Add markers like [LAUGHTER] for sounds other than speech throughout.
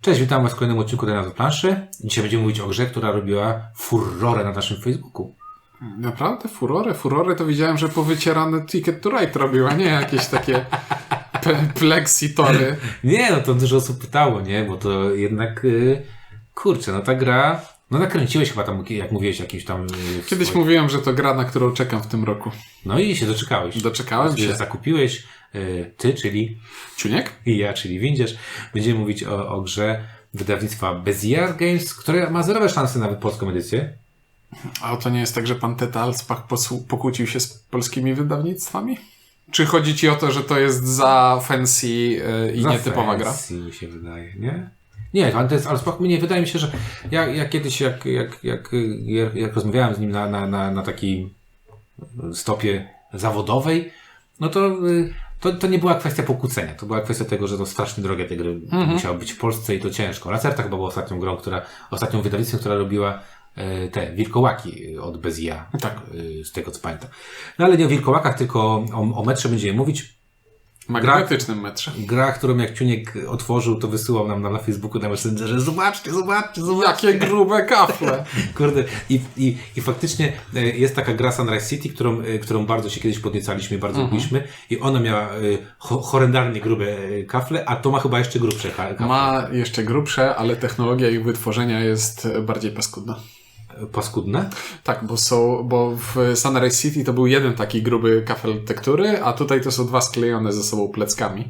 Cześć, witam Was w kolejnym odcinku Dania do planszy. Dzisiaj będziemy mówić o grze, która robiła furorę na naszym Facebooku. Naprawdę? Furorę? Furorę to widziałem, że powycierane Ticket to Ride robiła, nie jakieś takie [LAUGHS] plexitory. Nie, no to dużo osób pytało, nie? Bo to jednak, yy, kurczę, no ta gra, no nakręciłeś chyba tam, jak mówiłeś, jakimś tam... Yy, Kiedyś swoim- mówiłem, że to gra, na którą czekam w tym roku. No i się doczekałeś. Doczekałem się. Zakupiłeś, yy, ty, czyli Czuniek? i ja, czyli Windziarz. Będziemy mówić o, o grze wydawnictwa Bezier Games, która ma zerowe szanse na polską edycję. A to nie jest tak, że pan Teta Alspach pokłócił się z polskimi wydawnictwami? Czy chodzi ci o to, że to jest za fancy yy, i Za nietypowa gra? fancy mi się wydaje, nie? Nie, ale to jest, ale spoko, nie, wydaje mi się, że ja, ja kiedyś, jak, jak, jak, jak, rozmawiałem z nim na, na, na, na takiej stopie zawodowej, no to, to, to nie była kwestia pokłócenia. To była kwestia tego, że to strasznie drogie te gry musiały być w Polsce i to ciężko. Lacerta chyba była ostatnią grą, która, ostatnią wydawnictwem, która robiła e, te wilkołaki od Bezia. Tak. y, Z tego co pamiętam. No ale nie o wilkołakach, tylko o, o metrze będziemy mówić. Magnetycznym metrze. Gra, którą jak Ciuniek otworzył, to wysyłał nam na, na Facebooku, na Messengerze. Zobaczcie, zobaczcie, zobaczcie. Jakie grube kafle! [LAUGHS] Kurde, i, i, i faktycznie e, jest taka gra Sunrise City, którą, e, którą bardzo się kiedyś podniecaliśmy, bardzo lubiliśmy i ona miała e, ho, horrendalnie grube kafle, a to ma chyba jeszcze grubsze ka- kafle. Ma jeszcze grubsze, ale technologia ich wytworzenia jest bardziej paskudna. Paskudne. Tak, bo są, bo w Sunrise City to był jeden taki gruby kafel tektury, a tutaj to są dwa sklejone ze sobą pleckami.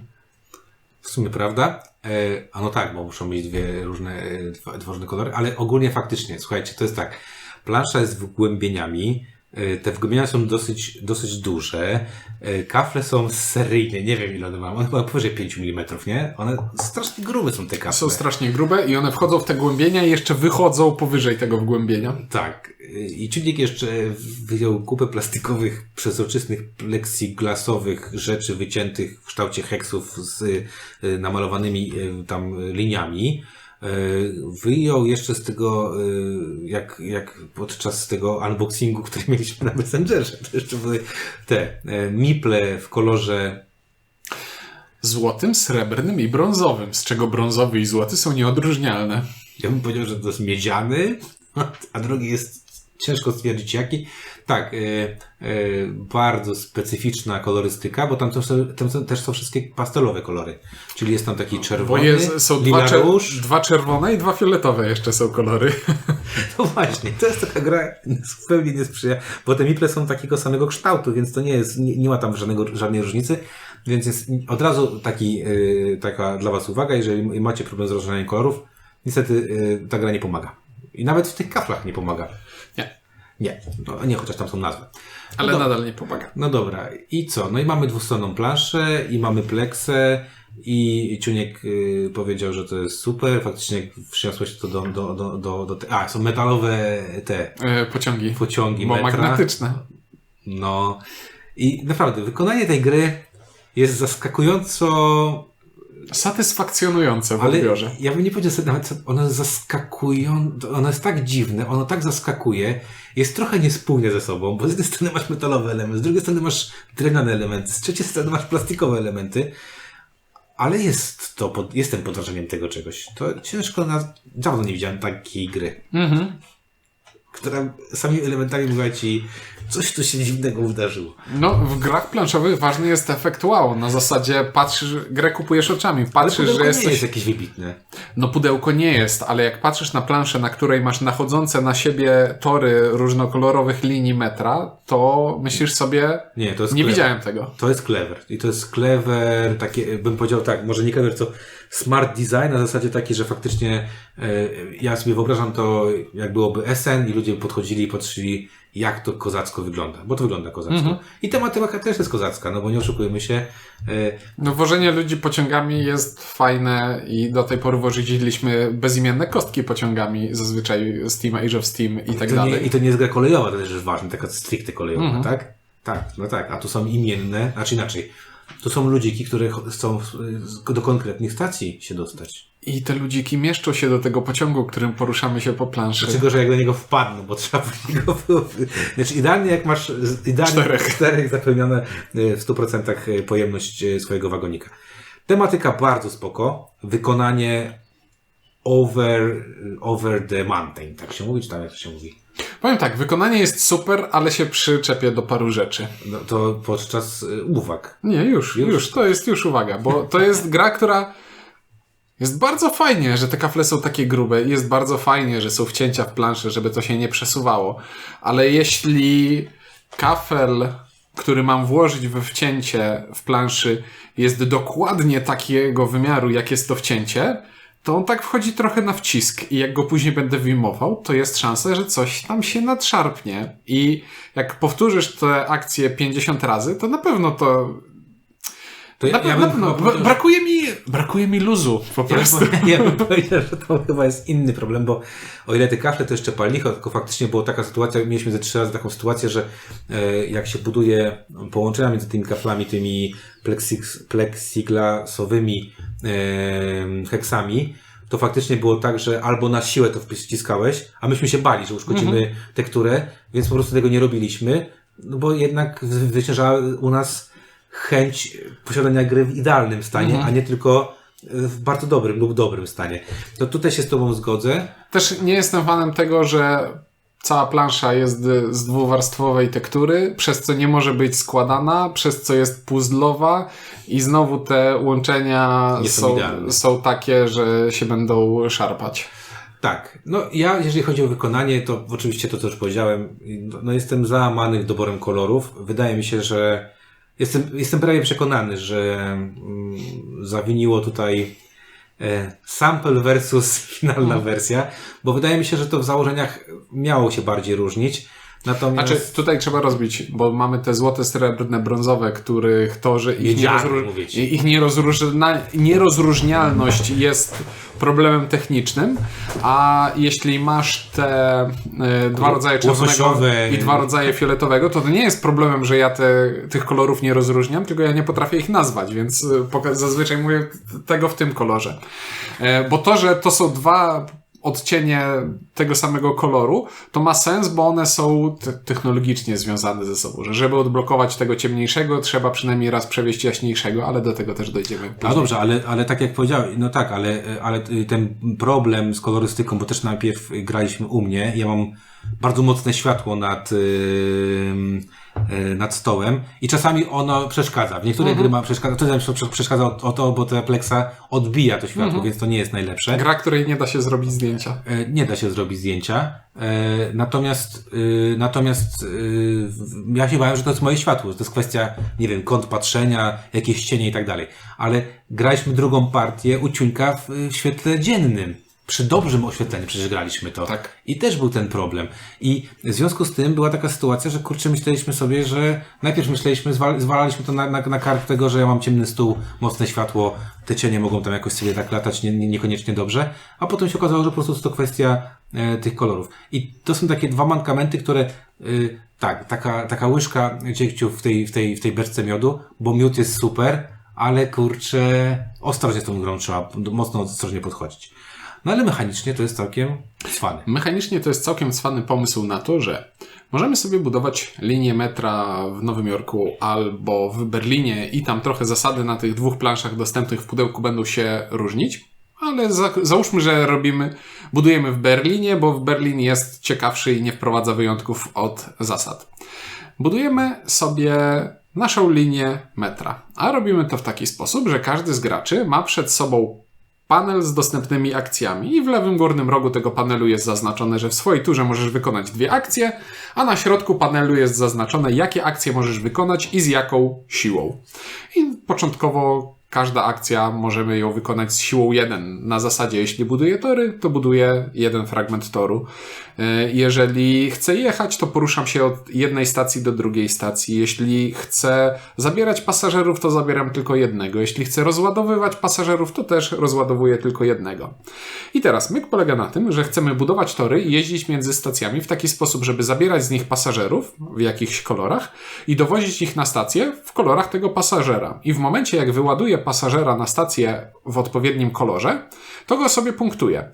W sumie prawda. E, a no tak, bo muszą mieć dwie różne, e, dwa, dwa różne kolory, ale ogólnie faktycznie, słuchajcie, to jest tak. Plansza jest wgłębieniami. E, Te wgłębienia są dosyć, dosyć duże. e, Kafle są seryjne, nie wiem ile one mają. One chyba powyżej 5 mm, nie? One strasznie grube są te kafle. Są strasznie grube i one wchodzą w te głębienia i jeszcze wychodzą powyżej tego wgłębienia. Tak. I Czudnik jeszcze wyjął kupę plastikowych, przezroczystych, plexiglasowych rzeczy wyciętych w kształcie heksów z namalowanymi tam liniami. Y, Wyjął jeszcze z tego, y, jak, jak podczas tego unboxingu, który [LAUGHS] mieliśmy na Messengerze, to jeszcze były te y, miple w kolorze Złotym, srebrnym i brązowym, z czego brązowy i złoty są nieodróżnialne. Ja bym powiedział, że to jest miedziany, [LAUGHS] a drugi jest ciężko stwierdzić jaki. Tak, e, e, bardzo specyficzna kolorystyka, bo tam, to tam są, też są wszystkie pastelowe kolory. Czyli jest tam taki Bo czerwony, jest, są dwa, czer- róż. dwa czerwone i dwa fioletowe jeszcze są kolory. [LAUGHS] No właśnie, to jest taka gra zupełnie nie sprzyja, bo te miple są takiego samego kształtu, więc to nie jest, nie, nie ma tam żadnego, żadnej różnicy, więc jest od razu taki, e, taka dla Was uwaga, jeżeli macie problem z rozróżnianiem kolorów, niestety ta gra nie pomaga. I nawet w tych kaflach nie pomaga. Nie, no, nie, chociaż tam są nazwy. ale no, do- nadal nie pomaga. no dobra, i co? No i mamy dwustronną planszę, i mamy pleksę, i Ciuniek y, powiedział, że to jest super. Faktycznie, jak przyniosłeś to do, do, do, do, do te, A, są metalowe te E, pociągi. pociągi Bo metra. magnetyczne. No. I naprawdę, wykonanie tej gry jest zaskakująco Satysfakcjonujące w Ale odbiorze. ja bym nie powiedział sobie nawet, ono jest zaskakujące, ono jest tak dziwne, ono tak zaskakuje, jest trochę niespójne ze sobą, bo z jednej strony masz metalowe elementy, z drugiej strony masz drewniane elementy, z trzeciej strony masz plastikowe elementy, ale jest to, pod, jestem pod wrażeniem tego czegoś. To ciężko na, dawno nie widziałem takiej gry, Mhm. Która samymi elementami mówiła ci, coś tu się dziwnego wydarzyło. No, w grach planszowych ważny jest efekt wow. Na zasadzie patrzysz, grę kupujesz oczami, patrzysz, że nie jesteś... jest jakieś wybitne. No pudełko nie jest, ale jak patrzysz na planszę, na której masz nachodzące na siebie tory różnokolorowych linii metra, to myślisz sobie, Nie, to jest nie clever. widziałem tego. To jest clever. I to jest clever, takie, bym powiedział tak, może nie clever, co smart design, na zasadzie taki, że faktycznie e, ja sobie wyobrażam to, jak byłoby SN i ludzie podchodzili i patrzyli, jak to kozacko wygląda. Bo to wygląda kozacko. Mhm. I tematyka też jest kozacka, no bo nie oszukujmy się. E, No wożenie ludzi pociągami jest fajne i do tej pory woziliśmy bezimienne kostki pociągami, zazwyczaj Steam, Age of Steam i tak to nie, dalej. I to nie jest gra kolejowa, to też jest ważne, taka stricte kolejowa, Mhm. tak? Tak, no tak. A tu są imienne, znaczy inaczej. To są ludziki, które ch- chcą e, do konkretnych stacji się dostać. I te ludziki mieszczą się do tego pociągu, którym poruszamy się po planszy. Dlaczego, że jak do niego wpadną, bo trzeba później go wy- Znaczy idealnie jak masz idealnie Czterech. czterech zapełnione y, w 100% pojemność y, swojego wagonika. Tematyka bardzo spoko, wykonanie over, over the mountain, tak się mówi, czy tam jak to się mówi? Powiem tak, wykonanie jest super, ale się przyczepię do paru rzeczy. No, to podczas y, uwag. Nie, już, już, to jest już uwaga, bo to jest gra, która jest bardzo fajnie, że te kafle są takie grube i jest bardzo fajnie, że są wcięcia w planszy, żeby to się nie przesuwało. Ale jeśli kafel, który mam włożyć we wcięcie w planszy, jest dokładnie takiego wymiaru, jak jest to wcięcie, to on tak wchodzi trochę na wcisk i jak go później będę wyjmował, to jest szansa, że coś tam się nadszarpnie. I jak powtórzysz tę akcję 50 razy, to na pewno to To na, ja na bym pewno. chyba powiedział, Bra- brakuje mi, brakuje mi luzu po Ja prostu. bym, [LAUGHS] ja bym powiedział, że to chyba jest inny problem, bo o ile te kafle to jeszcze pal licho, tylko faktycznie była taka sytuacja, mieliśmy ze trzy razy taką sytuację, że e, jak się buduje połączenia między tymi kaflami, tymi pleksig, plexiglasowymi heksami, to faktycznie było tak, że albo na siłę to wciskałeś, a myśmy się bali, że uszkodzimy tekturę, więc po prostu tego nie robiliśmy, no bo jednak zwyciężała u nas chęć posiadania gry w idealnym stanie, a nie tylko w bardzo dobrym lub dobrym stanie. To tutaj się z Tobą zgodzę. Też nie jestem fanem tego, że cała plansza jest y, z dwuwarstwowej tektury, przez co nie może być składana, przez co jest puzzlowa i znowu te łączenia są są, takie, że się będą szarpać. Tak, no ja jeżeli chodzi o wykonanie, to oczywiście to, co już powiedziałem, no, no jestem załamanych doborem kolorów. Wydaje mi się, że jestem, jestem prawie przekonany, że mm, zawiniło tutaj sample versus [LAUGHS] finalna wersja, bo wydaje mi się, że to w założeniach miało się bardziej różnić. Natomiast Znaczy, tutaj trzeba rozbić, bo mamy te złote, srebrne, brązowe, których to, że ich, mówię ci. ich nierozróżna- nierozróżnialność jest problemem technicznym, a jeśli masz te e, dwa rodzaje czerwonego Łososiowe. i dwa rodzaje fioletowego, to to nie jest problemem, że ja te, tych kolorów nie rozróżniam, tylko ja nie potrafię ich nazwać, więc poka- zazwyczaj mówię tego w tym kolorze. E, bo to, że to są dwa odcienie tego samego koloru, to ma sens, bo one są te- technologicznie związane ze sobą, że żeby odblokować tego ciemniejszego, trzeba przynajmniej raz przewieźć jaśniejszego, ale do tego też dojdziemy. No później. dobrze, ale, ale tak jak powiedziałem, no tak, ale, ale ten problem z kolorystyką, bo też najpierw graliśmy u mnie, ja mam bardzo mocne światło nad, yy, nad stołem i czasami ono przeszkadza. W niektórych gry ma przeszkadza, to prze- przeszkadza o, o to, bo ta Plexa odbija to światło, więc to nie jest najlepsze. Gra, której nie da się zrobić zdjęcia. E, nie da się zrobić zdjęcia. E, Natomiast, e, natomiast e, ja się bałem, że to jest moje światło, że to jest kwestia, nie wiem, kąt patrzenia, jakieś cienie i tak dalej. Ale graliśmy drugą partię u Ciuńka w, w świetle dziennym. Przy dobrym oświetleniu przecież graliśmy to. Tak. I też był ten problem. I w związku z tym była taka sytuacja, że kurczę, myśleliśmy sobie, że najpierw myśleliśmy, zwal, zwalaliśmy to na, na, na kark tego, że ja mam ciemny stół, mocne światło, te cienie mogą tam jakoś sobie tak latać nie, nie, niekoniecznie dobrze, a potem się okazało, że po prostu jest to kwestia e, tych kolorów. I to są takie dwa mankamenty, które y, tak, taka, taka łyżka dziegciu w tej, w tej, w tej beczce miodu, bo miód jest super, ale kurczę, ostrożnie z tą grą trzeba mocno ostrożnie podchodzić. No ale mechanicznie to jest całkiem cwany. Mechanicznie to jest całkiem cwany pomysł na to, że możemy sobie budować linię metra w Nowym Jorku albo w Berlinie i tam trochę zasady na tych dwóch planszach dostępnych w pudełku będą się różnić. Ale za, załóżmy, że robimy, budujemy w Berlinie, bo w Berlin jest ciekawszy i nie wprowadza wyjątków od zasad. Budujemy sobie naszą linię metra, a robimy to w taki sposób, że każdy z graczy ma przed sobą panel z dostępnymi akcjami i w lewym górnym rogu tego panelu jest zaznaczone, że w swojej turze możesz wykonać dwie akcje, a na środku panelu jest zaznaczone, jakie akcje możesz wykonać i z jaką siłą. I początkowo każda akcja możemy ją wykonać z siłą 1. Na zasadzie, jeśli buduję tory, to buduję jeden fragment toru. E, Jeżeli chcę jechać, to poruszam się od jednej stacji do drugiej stacji. Jeśli chcę zabierać pasażerów, to zabieram tylko jednego. Jeśli chcę rozładowywać pasażerów, to też rozładowuję tylko jednego. I teraz myk polega na tym, że chcemy budować tory i jeździć między stacjami w taki sposób, żeby zabierać z nich pasażerów w jakichś kolorach i dowozić ich na stację w kolorach tego pasażera. I w momencie, jak wyładuję pasażera na stację w odpowiednim kolorze, to go sobie punktuję.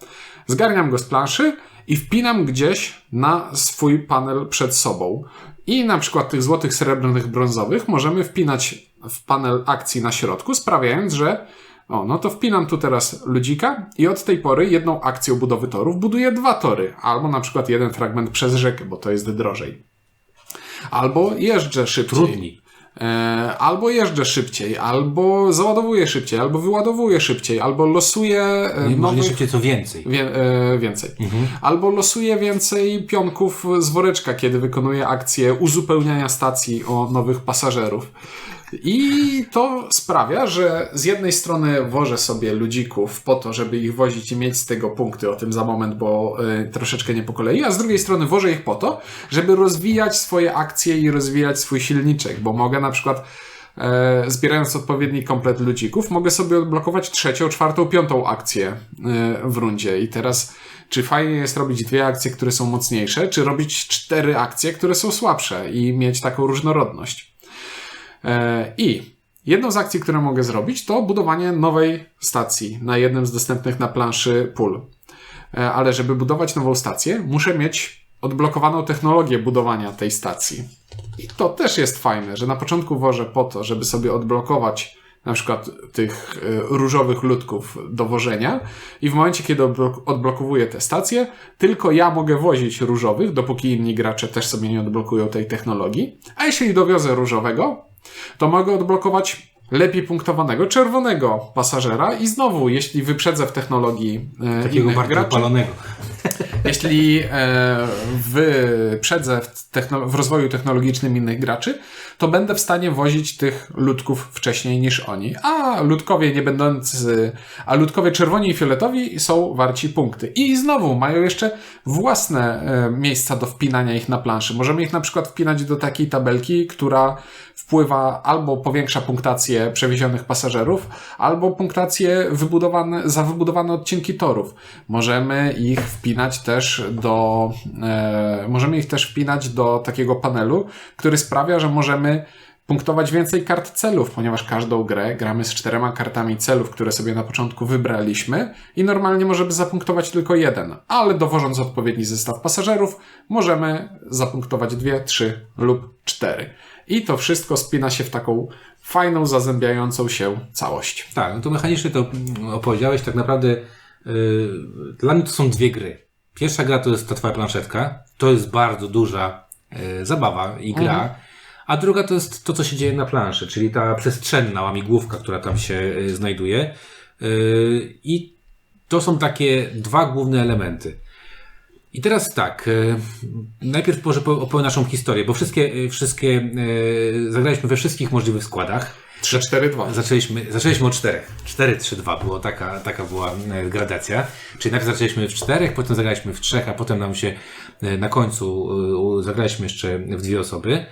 Zgarniam go z planszy i wpinam gdzieś na swój panel przed sobą. I na przykład tych złotych, srebrnych, brązowych możemy wpinać w panel akcji na środku, sprawiając, że O, no to wpinam tu teraz ludzika i od tej pory jedną akcją budowy torów buduję dwa tory, albo na przykład jeden fragment przez rzekę, bo to jest drożej. Albo jeżdżę szybciej. Trudniej. E, albo jeżdżę szybciej, albo załadowuję szybciej, albo wyładowuję szybciej, albo losuję e, Nie, może nowych... szybciej, co więcej. Wie, e, więcej. Albo losuję więcej pionków z woreczka, kiedy wykonuję akcję uzupełniania stacji o nowych pasażerów. I to sprawia, że z jednej strony wożę sobie ludzików po to, żeby ich wozić i mieć z tego punkty, o tym za moment, bo e, troszeczkę nie po kolei, a z drugiej strony wożę ich po to, żeby rozwijać swoje akcje i rozwijać swój silniczek, bo mogę na przykład e, zbierając odpowiedni komplet ludzików, mogę sobie odblokować trzecią, czwartą, piątą akcję e, w rundzie. I teraz, czy fajnie jest robić dwie akcje, które są mocniejsze, czy robić cztery akcje, które są słabsze i mieć taką różnorodność. E, I jedną z akcji, które mogę zrobić, to budowanie nowej stacji na jednym z dostępnych na planszy pól. E, Ale żeby budować nową stację, muszę mieć odblokowaną technologię budowania tej stacji. I to też jest fajne, że na początku wożę po to, żeby sobie odblokować na przykład tych e, różowych ludków do wożenia i w momencie, kiedy odblok- odblokowuję tę stację, tylko ja mogę wozić różowych, dopóki inni gracze też sobie nie odblokują tej technologii. A jeśli dowiozę różowego, to mogę odblokować lepiej punktowanego czerwonego pasażera i znowu, jeśli wyprzedzę w technologii e, Takiego bardzo graczy, upalonego. Jeśli wyprzedzę w, w rozwoju technologicznym innych graczy, to będę w stanie wozić tych ludków wcześniej niż oni. A ludkowie nie będący, a ludkowie czerwoni i fioletowi są warci punkty. I znowu mają jeszcze własne e, miejsca do wpinania ich na planszy. Możemy ich na przykład wpinać do takiej tabelki, która wpływa albo powiększa punktację przewiezionych pasażerów, albo punktację wybudowane, za wybudowane odcinki torów. Możemy ich wpinać też do, e, możemy ich też wpinać do takiego panelu, który sprawia, że możemy punktować więcej kart celów, ponieważ każdą grę gramy z czterema kartami celów, które sobie na początku wybraliśmy i normalnie możemy zapunktować tylko jeden, ale dowożąc odpowiedni zestaw pasażerów, możemy zapunktować dwie, trzy lub cztery. I to wszystko spina się w taką fajną, zazębiającą się całość. Tak, no to mechanicznie to opowiedziałeś. Tak naprawdę yy, dla mnie to są dwie gry. Pierwsza gra to jest ta twoja planszetka. To jest bardzo duża yy, zabawa i gra. A druga to jest to, co się dzieje na planszy, czyli ta przestrzenna łamigłówka, która tam się yy, znajduje. Yy, I to są takie dwa główne elementy. I teraz tak, najpierw może po- opowiem naszą historię, bo wszystkie, wszystkie zagraliśmy we wszystkich możliwych składach. 3, 4, 2. Zaczęliśmy, zaczęliśmy od czterech. 4, 3, 2 było taka, taka była e, gradacja. Czyli najpierw zaczęliśmy w czterech, potem zagraliśmy w trzech, a potem nam się e, na końcu e, zagraliśmy jeszcze w dwie osoby.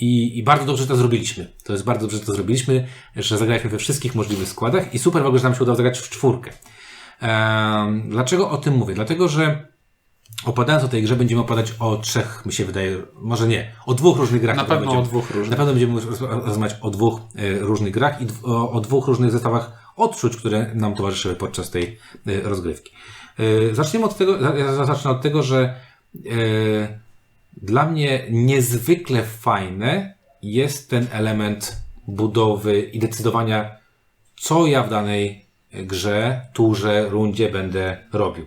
I, I bardzo dobrze to zrobiliśmy. To jest bardzo dobrze, że to zrobiliśmy, że zagraliśmy we wszystkich możliwych składach i super w ogóle, że nam się udało zagrać w czwórkę. Dlaczego o tym mówię? Dlatego, że opadając o tej grze będziemy opadać o trzech, mi się wydaje, może nie, o dwóch różnych grach. Na pewno o dwóch różnych. Na pewno będziemy roz- rozmawiać o dwóch e, różnych grach i o, o dwóch różnych zestawach odczuć, które nam towarzyszyły podczas tej e, rozgrywki. E, Zaczniemy od tego, ja- zacznę od tego, że dla mnie niezwykle fajne jest ten element budowy i decydowania, co ja w danej grze, turze, rundzie będę robił.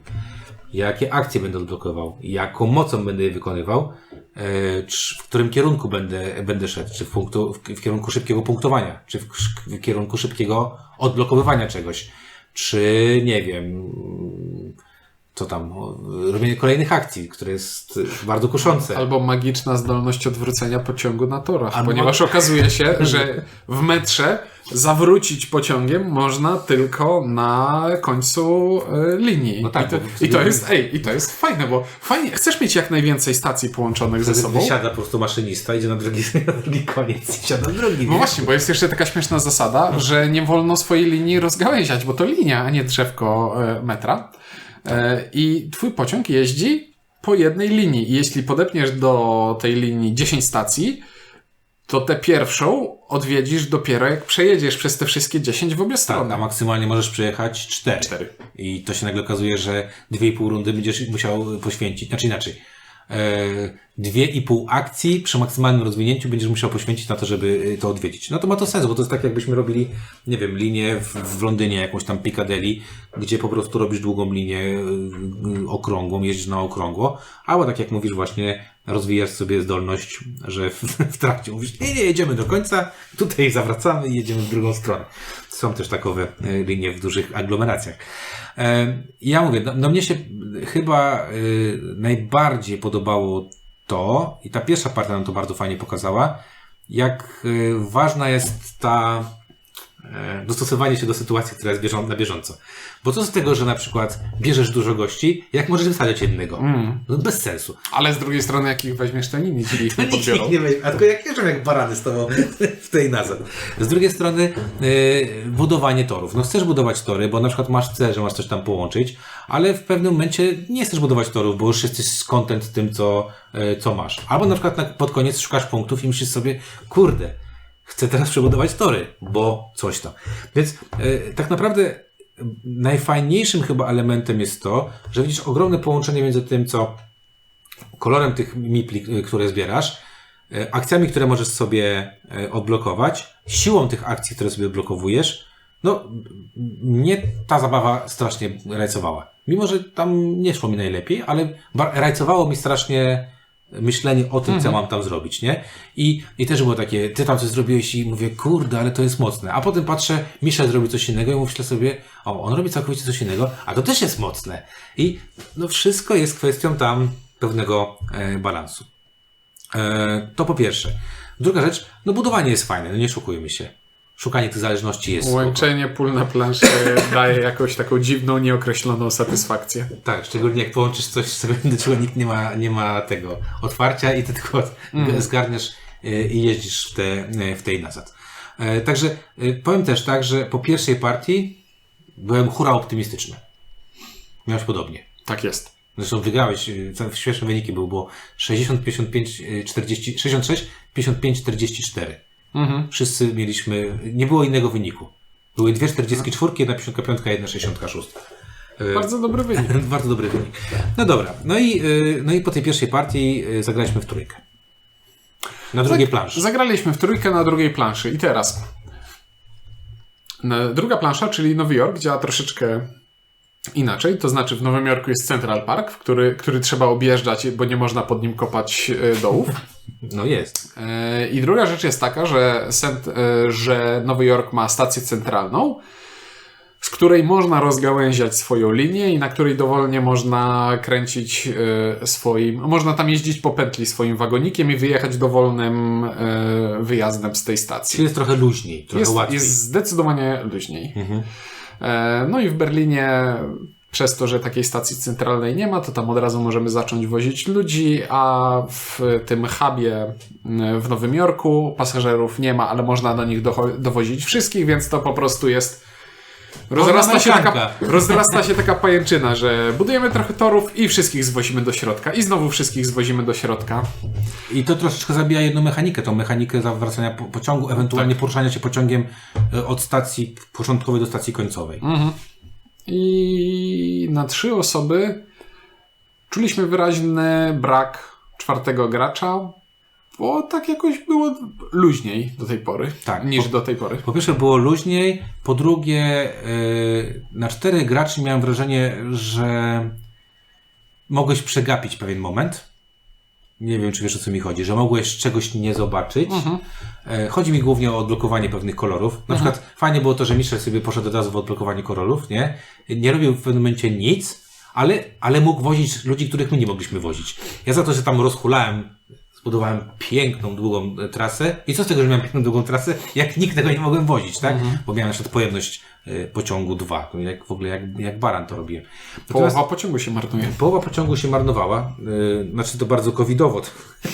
Jakie akcje będę odblokował, jaką mocą będę je wykonywał, e, czy w którym kierunku będę, będę szedł, czy w, punktu, w, kierunku szybkiego punktowania, czy w, w kierunku szybkiego odblokowywania czegoś, czy nie wiem, co tam, robienie kolejnych akcji, które jest bardzo kuszące. Albo magiczna zdolność odwrócenia pociągu na torach, Albo- ponieważ okazuje się, że w metrze zawrócić pociągiem można tylko na końcu e, linii. No tak, I, to, bo I to jest, ej, i to jest fajne, bo fajnie, chcesz mieć jak najwięcej stacji połączonych ze sobą. wysiada po prostu maszynista, idzie na drugi, [LAUGHS] na drugi koniec i siada na drugi. No nie? właśnie, bo jest jeszcze taka śmieszna zasada, że nie wolno swojej linii rozgałęziać, bo to linia, a nie drzewko e, metra. E, I twój pociąg jeździ po jednej linii. I jeśli podepniesz do tej linii 10 stacji, to tę pierwszą odwiedzisz dopiero jak przejedziesz przez te wszystkie 10 w obie tak, strony. Tak, a maksymalnie możesz przejechać 4. 4. I to się nagle okazuje, że 2,5 rundy będziesz musiał poświęcić, znaczy inaczej. Yy, 2,5 akcji przy maksymalnym rozwinięciu będziesz musiał poświęcić na to, żeby y, to odwiedzić. No to ma to sens, bo to jest tak, jakbyśmy robili, nie wiem, linię w, w Londynie, jakąś tam Piccadilly, gdzie po prostu robisz długą linię y, y, okrągłą, jeździsz na okrągło, albo tak jak mówisz właśnie, rozwijasz sobie zdolność, że w, [LAUGHS] w trakcie mówisz, nie, nie, jedziemy do końca, tutaj zawracamy i jedziemy w drugą stronę. Są też takowe linie w dużych aglomeracjach. E, ja mówię, no, no mnie się chyba najbardziej podobało to, i ta pierwsza partia nam to bardzo fajnie pokazała, jak y, ważna jest ta e, dostosowanie się do sytuacji, która jest na bieżąco. Bo co z tego, że na przykład bierzesz dużo gości, jak możesz wysadzić jednego? No bez sensu. Ale z drugiej strony, jak ich weźmiesz, to inni ci ich nie [LAUGHS] Nikt podbiorą. ich nie weźmie, a tylko jak jeżdżą jak barany z tobą [LAUGHS] w tej nazad. Z drugiej strony yy, budowanie torów. No chcesz budować tory, bo na przykład masz cel, że masz coś tam połączyć, ale w pewnym momencie nie chcesz budować torów, bo już jesteś skontent tym, co, yy, co masz. Albo na przykład na, pod koniec szukasz punktów i myślisz sobie, kurde, chcę teraz przebudować tory, bo coś tam. Więc yy, tak naprawdę najfajniejszym chyba elementem jest to, że widzisz ogromne połączenie między tym, co kolorem tych mipli, y, które zbierasz, y, akcjami, które możesz sobie y, odblokować, siłą tych akcji, które sobie odblokowujesz, no, mnie ta zabawa strasznie rajcowała. Mimo, że tam nie szło mi najlepiej, ale rajcowało mi strasznie myślenie o tym, co mam tam zrobić, nie? I, I też było takie, ty tam coś zrobiłeś i mówię, kurde, ale to jest mocne. A potem patrzę, Michel zrobił coś innego i myślę sobie, o, on robi całkowicie coś innego, a to też jest mocne. I no wszystko jest kwestią tam pewnego e, balansu. E, to po pierwsze. Druga rzecz, no budowanie jest fajne, no nie szukujmy się. Szukanie tych zależności jest spoko. Łączenie pól na planszy [LAUGHS] daje jakąś taką dziwną, nieokreśloną satysfakcję. Tak, szczególnie jak połączysz coś, z czego- [LAUGHS] do czego nikt nie ma, nie ma tego otwarcia i ty tylko zgarniasz e, i jeździsz w, te, e, w tej nazad. E, Także powiem też tak, że po pierwszej partii byłem hura optymistyczny. Miałeś podobnie. Tak jest. Zresztą wygrałeś, co- świetne wyniki były, było 60, 55, y, 40, 66, 55, 44. Mhm. Wszyscy mieliśmy, nie było innego wyniku. Były dwie 44, jedna 55, jedna 66. Y, Bardzo dobry wynik. [LAUGHS] Bardzo dobry wynik. No dobra, no i, y, no i po tej pierwszej partii y, zagraliśmy w trójkę. Na drugiej planszy. Zagraliśmy w trójkę na drugiej planszy. I teraz. Druga plansza, czyli Nowy Jork, działa troszeczkę inaczej. To znaczy, w Nowym Jorku jest Central Park, w który, który trzeba objeżdżać, bo nie można pod nim kopać e, dołów. [LAUGHS] No jest. E, I druga rzecz jest taka, że, e, że Nowy Jork ma stację centralną, z której można rozgałęziać swoją linię i na której dowolnie można kręcić swoim, można tam jeździć po pętli swoim wagonikiem i wyjechać dowolnym wyjazdem z tej stacji. Czyli jest trochę luźniej, trochę Jest, łatwiej. jest zdecydowanie luźniej. E, No i w Berlinie, przez to, że takiej stacji centralnej nie ma, to tam od razu możemy zacząć wozić ludzi, a w tym hubie w Nowym Jorku pasażerów nie ma, ale można do nich dowozić wszystkich, więc to po prostu jest. Rozrasta się, taka, rozrasta się taka pajęczyna, że budujemy trochę torów i wszystkich zwozimy do środka. I znowu wszystkich zwozimy do środka. I to troszeczkę zabija jedną mechanikę, tą mechanikę zawracania po, pociągu, ewentualnie Tak. poruszania się pociągiem y, od stacji początkowej do stacji końcowej. I na trzy osoby czuliśmy wyraźny brak czwartego gracza, bo tak jakoś było luźniej do tej pory, Tak, niż po- do tej pory. Po pierwsze było luźniej, po drugie yy, na czterech graczy miałem wrażenie, że mogłeś przegapić pewien moment. Nie wiem, czy wiesz o co mi chodzi, że mogłeś czegoś nie zobaczyć. E, Chodzi mi głównie o odblokowanie pewnych kolorów. Na przykład fajnie było to, że Michel sobie poszedł od razu w odblokowanie kolorów, nie? Nie robił w pewnym momencie nic, ale, ale mógł wozić ludzi, których my nie mogliśmy wozić. Ja za to, że tam rozhulałem, zbudowałem piękną, długą e, trasę. I co z tego, że miałem piękną, długą trasę, jak nikt tego nie mogłem wozić, tak? Bo miałem na przykład pojemność e, pociągu 2. Jak, w ogóle jak, jak baran to robiłem. Natomiast- Połowa pociągu się marnuje. Połowa pociągu się marnowała. Yy, znaczy to bardzo covidowo, to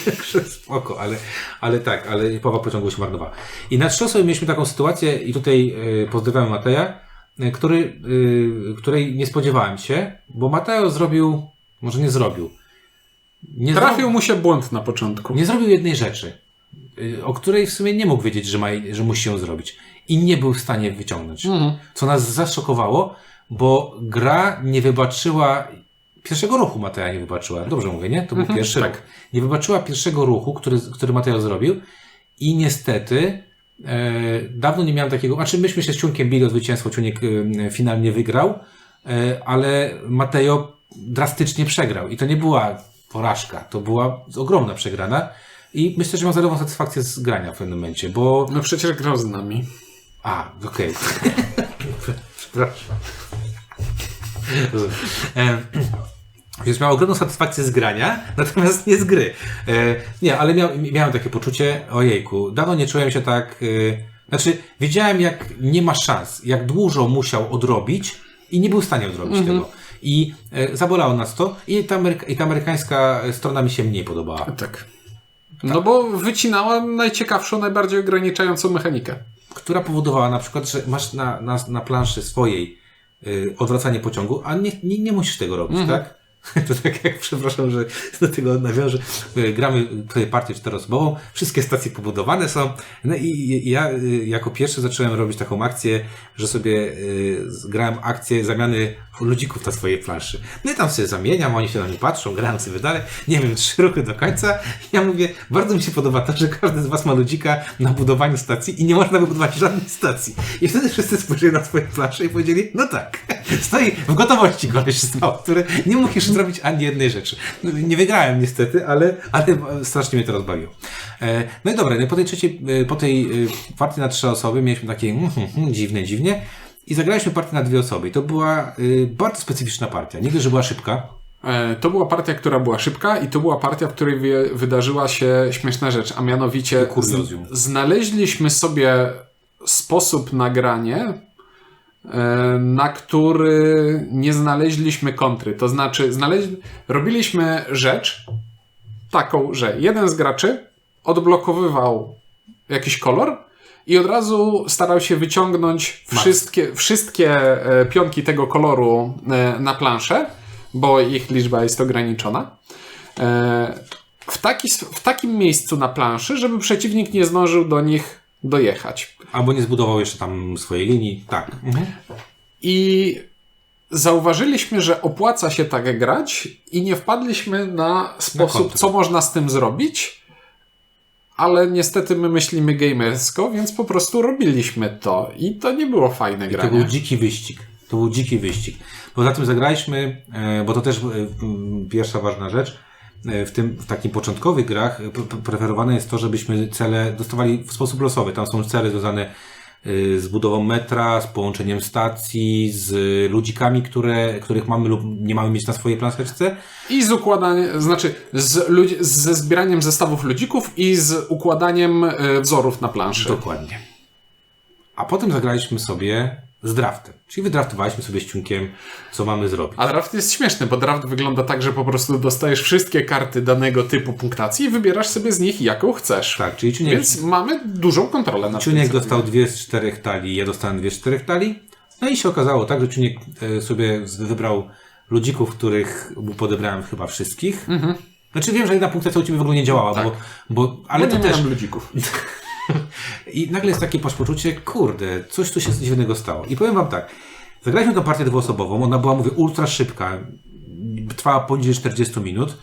[LAUGHS] spoko, ale, ale tak, ale połowa pociągu się marnowała. I na trzy osoby mieliśmy taką sytuację i tutaj yy, pozdrawiam Mateja, yy, który, yy, której nie spodziewałem się, bo Mateo zrobił, może nie zrobił. Nie Trafił mu się błąd na początku. nie zrobił jednej rzeczy, y, o której w sumie nie mógł wiedzieć, że, ma, że musi ją zrobić. I nie był w stanie wyciągnąć. Co nas zaszokowało, bo gra nie wybaczyła pierwszego ruchu Mateja nie wybaczyła. Dobrze mówię, nie? To był pierwszy tak. Nie wybaczyła pierwszego ruchu, który, który Mateo zrobił i niestety e, dawno nie miałem takiego, znaczy myśmy się z Ciunkiem bili o zwycięstwo, Ciunek e, finalnie wygrał, e, ale Mateo drastycznie przegrał i to nie była porażka, to była ogromna przegrana i myślę, że mam zerową satysfakcję z grania w pewnym momencie, bo... No przecież grał z nami. A, okej. Przepraszam. E, Więc miałem ogromną satysfakcję z grania, [LAUGHS] natomiast nie z gry. E, nie, ale miał, miałem takie poczucie, ojejku, dawno nie czułem się tak. E, znaczy, wiedziałem, jak nie ma szans, jak dużo musiał odrobić i nie był w stanie odrobić tego. I e, zabolało nas to, i ta, i ta amerykańska strona mi się mniej podobała. Tak. No bo wycinała najciekawszą, najbardziej ograniczającą mechanikę. która powodowała na przykład, że masz na, na, na planszy swojej y, odwracanie pociągu, a nie, nie, nie musisz tego robić, tak? [LAUGHS] To tak jak, przepraszam, że do tego nawiążę, y, gramy tutaj partię czteroosobową, wszystkie stacje pobudowane są, no i ja y, jako pierwszy zacząłem robić taką akcję, że sobie y, grałem akcję zamiany ludzików na swojej planszy. No i tam sobie zamieniam, oni się na mnie patrzą, grają sobie dalej, nie wiem, trzy ruchy do końca. Ja mówię, bardzo mi się podoba to, że każdy z was ma ludzika na budowaniu stacji i nie można wybudować żadnej stacji. I wtedy wszyscy spojrzeli na swoje plansze i powiedzieli, no tak, [LAUGHS] stoi w gotowości koleś stał, który nie jeszcze zrobić ani jednej rzeczy. No, Nie wygrałem niestety, ale, ale strasznie mnie to rozbawiło. E, No i dobra, no po tej trzeciej, e, po tej e, partii na trzy osoby mieliśmy takie mm, mm, mm, dziwne, dziwnie i zagraliśmy partię na dwie osoby. I to była bardzo specyficzna partia. Nie dość, że była szybka, To była partia, która była szybka i to była partia, w której wydarzyła się śmieszna rzecz, a mianowicie znaleźliśmy sobie sposób na granie, e, na który nie znaleźliśmy kontry. To znaczy, znaleź... robiliśmy rzecz taką, że jeden z graczy odblokowywał jakiś kolor i od razu starał się wyciągnąć wszystkie, wszystkie e, pionki tego koloru e, na planszę, bo ich liczba jest ograniczona. E, w, taki, w takim miejscu na planszy, żeby przeciwnik nie zdążył do nich dojechać. albo nie zbudował jeszcze tam swojej linii. Tak. Mhm. I zauważyliśmy, że opłaca się tak grać i nie wpadliśmy na sposób, kontrę. co można z tym zrobić. Ale niestety my myślimy gamersko, więc po prostu robiliśmy to. I to nie było fajne To był granie. dziki wyścig. To był dziki wyścig. Poza tym zagraliśmy, e, bo to też e, pierwsza ważna rzecz, w tym w takich początkowych grach e, pre- pre- preferowane jest to, żebyśmy cele dostawali w sposób losowy. Tam są cele związane e, z budową metra, z połączeniem stacji, z ludzikami, które, których mamy lub nie mamy mieć na swojej planszeczce. I z układaniem, znaczy z ludzi, ze zbieraniem zestawów ludzików i z układaniem e, wzorów na planszy. Dokładnie. A potem zagraliśmy sobie z draftem. Czyli wydraftowaliśmy sobie z ciunkiem, co mamy zrobić. A draft jest śmieszny, bo draft wygląda tak, że po prostu dostajesz wszystkie karty danego typu punktacji i wybierasz sobie z nich jaką chcesz. Tak, czyli ciuniek, Więc mamy dużą kontrolę nad Ciuniek tym. dostał dwie z czterech talii, ja dostałem dwie z czterech talii. No i się okazało tak, że Ciuniek e, sobie wybrał ludzików, których mu podebrałem chyba wszystkich. Znaczy wiem, że jedna punktacja u Ciebie w ogóle nie działała, bo, bo, ale Ale to nie też... ludzików. [LAUGHS] I nagle jest takie poczucie, kurde, coś tu się dziwnego stało. I powiem Wam tak, zagraliśmy tę partię dwuosobową, ona była, mówię, ultra szybka, trwała poniżej 40 minut.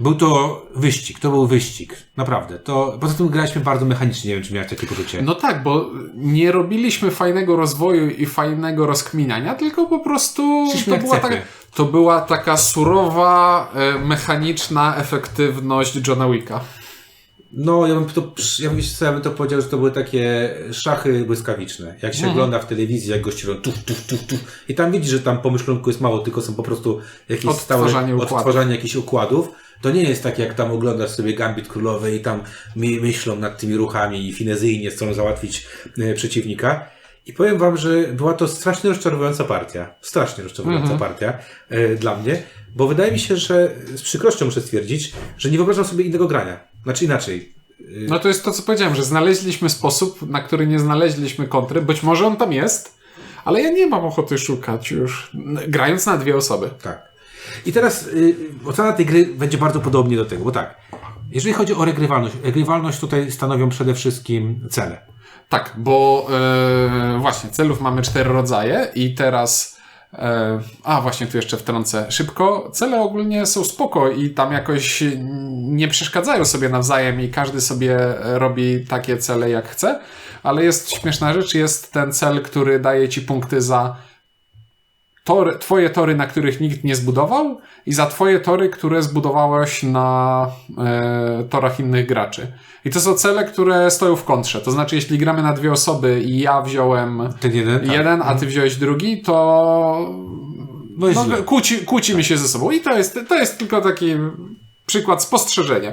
Był to wyścig, to był wyścig, naprawdę. To, poza tym graliśmy bardzo mechanicznie, nie wiem, czy miałeś takie poczucie. No tak, bo nie robiliśmy fajnego rozwoju i fajnego rozkminiania, tylko po prostu Szliśmy to była, taka, to była taka surowa, e, mechaniczna efektywność Johna Wicka. No, ja bym to, ja bym, ja bym to powiedział, że to były takie szachy błyskawiczne. Jak się ogląda w telewizji, jak goście robią tuf, tuf, tuf, tuf. I tam widzisz, że tam pomyślunku jest mało, tylko są po prostu jakieś Odtwarzanie stałe układów. odtwarzanie jakichś układów. To nie jest tak, jak tam oglądasz sobie Gambit Królowej i tam my, myślą nad tymi ruchami i finezyjnie chcą załatwić e, przeciwnika. I powiem wam, że była to strasznie rozczarowująca partia. Strasznie rozczarowująca partia e, dla mnie, bo wydaje mi się, że z przykrością muszę stwierdzić, że nie wyobrażam sobie innego grania. Znaczy inaczej. No to jest to, co powiedziałem, że znaleźliśmy sposób, na który nie znaleźliśmy kontry. Być może on tam jest, ale ja nie mam ochoty szukać już, grając na dwie osoby. Tak. I teraz y, ocena tej gry będzie bardzo podobnie do tego, bo tak. Jeżeli chodzi o regrywalność, regrywalność tutaj stanowią przede wszystkim cele. Tak, bo e, właśnie celów mamy cztery rodzaje i teraz E, a, właśnie tu jeszcze wtrącę szybko. Cele ogólnie są spoko i tam jakoś nie przeszkadzają sobie nawzajem i każdy sobie robi takie cele jak chce, ale jest śmieszna rzecz, jest ten cel, który daje ci punkty za tory, twoje tory, na których nikt nie zbudował i za twoje tory, które zbudowałeś na e, torach innych graczy. I to są cele, które stoją w kontrze. To znaczy, jeśli gramy na dwie osoby i ja wziąłem Ten jeden? Tak. jeden, a ty wziąłeś drugi, to No no, kłóci, kłócimy się ze sobą. I to jest, to jest tylko taki przykład spostrzeżenia.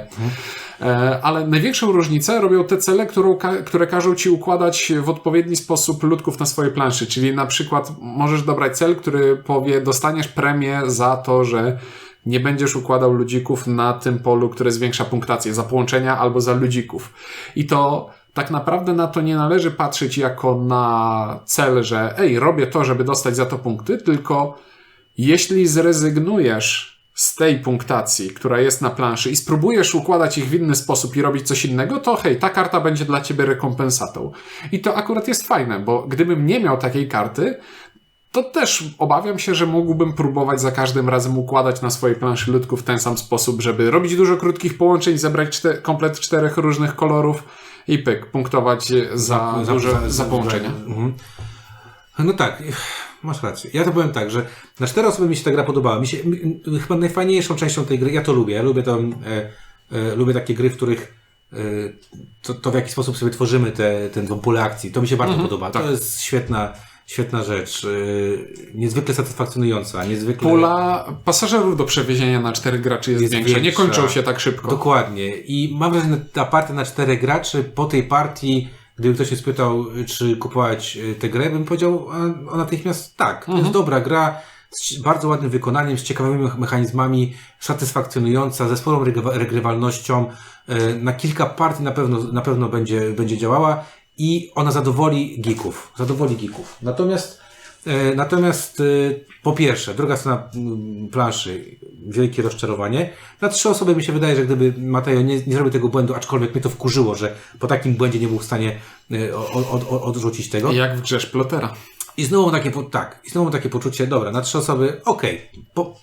E, Ale największą różnicę robią te cele, którą, które każą ci układać w odpowiedni sposób ludków na swojej planszy. Czyli na przykład możesz dobrać cel, który powie, dostaniesz premię za to, że nie będziesz układał ludzików na tym polu, które zwiększa punktację, za połączenia albo za ludzików. I to tak naprawdę na to nie należy patrzeć jako na cel, że ej, robię to, żeby dostać za to punkty, tylko jeśli zrezygnujesz z tej punktacji, która jest na planszy i spróbujesz układać ich w inny sposób i robić coś innego, to hej, ta karta będzie dla ciebie rekompensatą. I to akurat jest fajne, bo gdybym nie miał takiej karty, to też obawiam się, że mógłbym próbować za każdym razem układać na swojej planszy ludków w ten sam sposób, żeby robić dużo krótkich połączeń, zebrać komplet czterech różnych kolorów i pyk, punktować za, duże za, połączenia. Mhm. No tak, masz rację. Ja to powiem tak, że na cztery osoby mi się ta gra podobała. Mi się, mi, chyba najfajniejszą częścią tej gry, ja to lubię, ja lubię to, e, e, lubię takie gry, w których e, to, to w jaki sposób sobie tworzymy te, ten, tą pulę akcji. To mi się bardzo podoba. To jest świetna, świetna rzecz. E, niezwykle satysfakcjonująca, niezwykle... Pula pasażerów do przewiezienia na czterech graczy jest, Jest większa. Nie kończą się tak szybko. Dokładnie. I mam wrażenie, że ta partia na czterech graczy, po tej partii, gdyby ktoś się spytał, czy kupować y, tę grę, bym powiedział a, a natychmiast tak. To jest dobra gra, z bardzo ładnym wykonaniem, z ciekawymi mech- mechanizmami, satysfakcjonująca, ze sporą regrywa- regrywalnością. Y, Na kilka partii na pewno, na pewno będzie, będzie działała i ona zadowoli geeków. Zadowoli geeków. Natomiast Natomiast e, po pierwsze, druga strona mm, planszy, wielkie rozczarowanie. Na trzy osoby mi się wydaje, że gdyby Mateo nie, nie zrobił tego błędu, aczkolwiek mnie to wkurzyło, że po takim błędzie nie był w stanie e, od, od, od, odrzucić tego. Jak w grze Szplotera. I znowu takie, tak, i znowu takie poczucie, dobra, na trzy osoby, okej, po-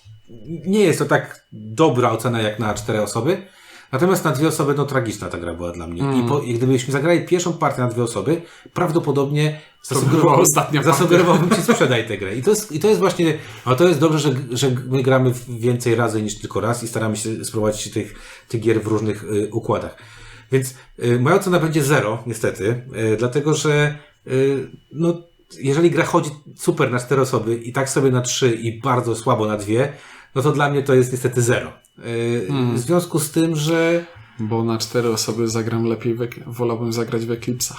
nie jest to tak dobra ocena jak na cztery osoby, natomiast na dwie osoby, no tragiczna ta gra była dla mnie. I, po, I gdybyśmy zagrali pierwszą partię na dwie osoby, prawdopodobnie partia. zasugerowałbym Ci sprzedaj tę grę. I to jest, i to jest właśnie, ale to jest dobrze, że, że my gramy więcej razy niż tylko raz i staramy się spróbować tych, tych gier w różnych y, układach. Więc y, moja ocena będzie zero, niestety, y, dlatego że y, no, jeżeli gra chodzi super na cztery osoby i tak sobie na trzy i bardzo słabo na dwie, no to dla mnie to jest niestety zero. Y, W związku z tym, że Bo na cztery osoby zagram lepiej, w, wolałbym zagrać w Eclipse'a.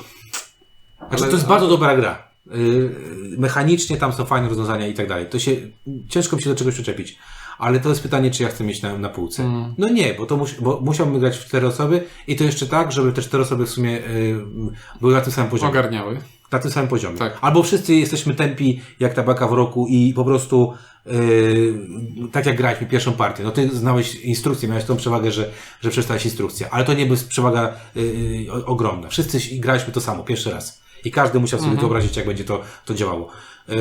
Znaczy, to jest bardzo dobra gra. Yy, mechanicznie tam są fajne rozwiązania i tak dalej. To się, ciężko mi się do czegoś przyczepić. Ale to jest pytanie, czy ja chcę mieć na, na półce. Mm. No nie, bo to mus, bo musiałbym grać w cztery osoby i to jeszcze tak, żeby te cztery osoby w sumie yy, były na tym samym poziomie. Ogarniały. Na tym samym poziomie. Tak. Albo wszyscy jesteśmy tempi jak tabaka w roku i po prostu yy, tak jak graliśmy pierwszą partię. No ty znałeś instrukcję, miałeś tą przewagę, że, że przeczytałeś instrukcję. Ale to nie jest przewaga yy, o- ogromna. Wszyscy graliśmy to samo, pierwszy raz. I każdy musiał sobie wyobrazić, jak będzie to, to działało. Yy,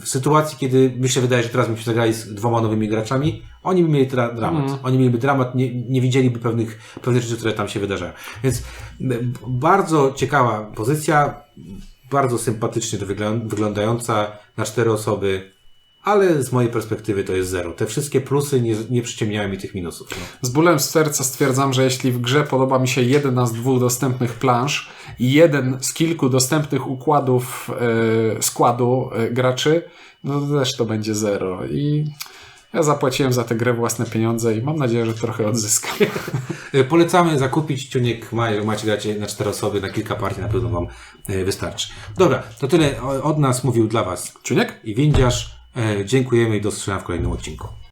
w sytuacji, kiedy mi się wydaje, że teraz myśmy zagrali z dwoma nowymi graczami, oni by mieli dramat. Oni mieliby dramat, nie, nie widzieliby pewnych, pewnych rzeczy, które tam się wydarzają. Więc bardzo ciekawa pozycja, bardzo sympatycznie to wyglą- wyglądająca na cztery osoby, ale z mojej perspektywy to jest zero. Te wszystkie plusy nie, nie przyciemniają mi tych minusów. No. Z bólem z serca stwierdzam, że jeśli w grze podoba mi się jedna z dwóch dostępnych plansz i jeden z kilku dostępnych układów e, składu e, graczy, no to też to będzie zero. I ja zapłaciłem za tę grę własne pieniądze i mam nadzieję, że trochę odzyskam. Y, [LAUGHS] Polecamy zakupić Ciuniek ma, jak macie gracie na cztery osoby, na kilka partii na pewno Wam y, wystarczy. Dobra, to tyle od nas mówił dla Was Czuniek? i Windziarz. E, Dziękujemy i do zobaczenia w kolejnym odcinku.